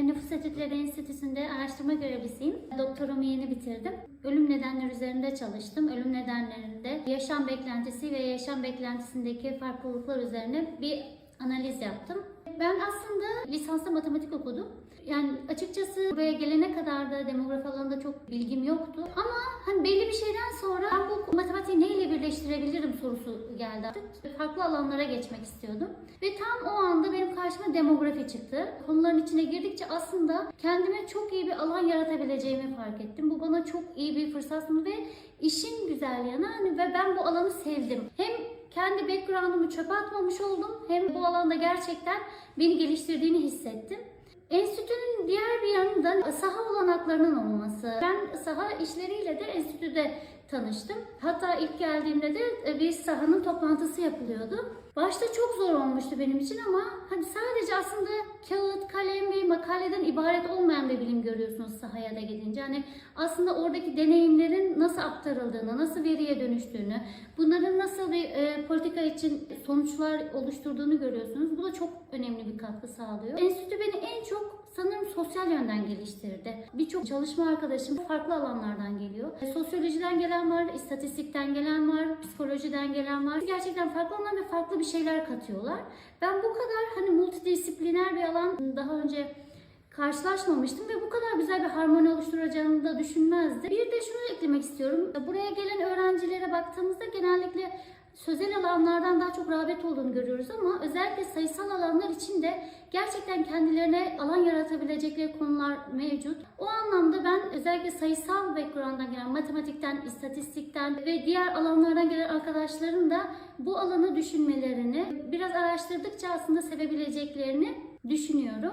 Nüfus Etütleri Enstitüsü'nde araştırma görevlisiyim. Doktorumu yeni bitirdim. Ölüm nedenleri üzerinde çalıştım. Ölüm nedenlerinde yaşam beklentisi ve yaşam beklentisindeki farklılıklar üzerine bir analiz yaptım. Ben aslında lisansta matematik okudum. Yani açıkçası buraya gelene kadar da demografi alanında çok bilgim yoktu. Ama hani belli bir şeyden sonra ben bu matematiği neyle birleştirebilirim sorusu geldi artık. Farklı alanlara geçmek istiyordum. Ve tam o benim karşıma demografi çıktı. Konuların içine girdikçe aslında kendime çok iyi bir alan yaratabileceğimi fark ettim. Bu bana çok iyi bir fırsat ve işin güzel yanı hani ve ben bu alanı sevdim. Hem kendi background'umu çöpe atmamış oldum hem bu alanda gerçekten beni geliştirdiğini hissettim. Enstitünün diğer bir yanında saha olanaklarının olması. Ben saha işleriyle de enstitüde tanıştım. Hatta ilk geldiğimde de e, bir sahanın toplantısı yapılıyordu. Başta çok zor olmuştu benim için ama hani sadece aslında kağıt, kalem makaleden ibaret olmayan bir bilim görüyorsunuz sahaya da gidince. Hani aslında oradaki deneyimlerin nasıl aktarıldığını, nasıl veriye dönüştüğünü, bunların nasıl bir e, politika için sonuçlar oluşturduğunu görüyorsunuz. Bu da çok önemli bir katkı sağlıyor. Enstitü beni en çok sanırım sosyal yönden geliştirdi. Birçok çalışma arkadaşım farklı alanlardan geliyor. E, Sosyolojiden gelen var, istatistikten gelen var, psikolojiden gelen var. Gerçekten farklı alanlar ve farklı bir şeyler katıyorlar. Ben bu kadar hani multidisipliner bir alan daha önce karşılaşmamıştım ve bu kadar güzel bir harmoni oluşturacağını da düşünmezdim. Bir de şunu eklemek istiyorum. Buraya gelen öğrencilere baktığımızda genellikle sözel alanlardan daha çok rağbet olduğunu görüyoruz ama özellikle sayısal alanlar için de gerçekten kendilerine alan yaratabilecekleri konular mevcut. O anlamda ben özellikle sayısal background'dan gelen matematikten, istatistikten ve diğer alanlardan gelen arkadaşların da bu alanı düşünmelerini biraz araştırdıkça aslında sevebileceklerini düşünüyorum.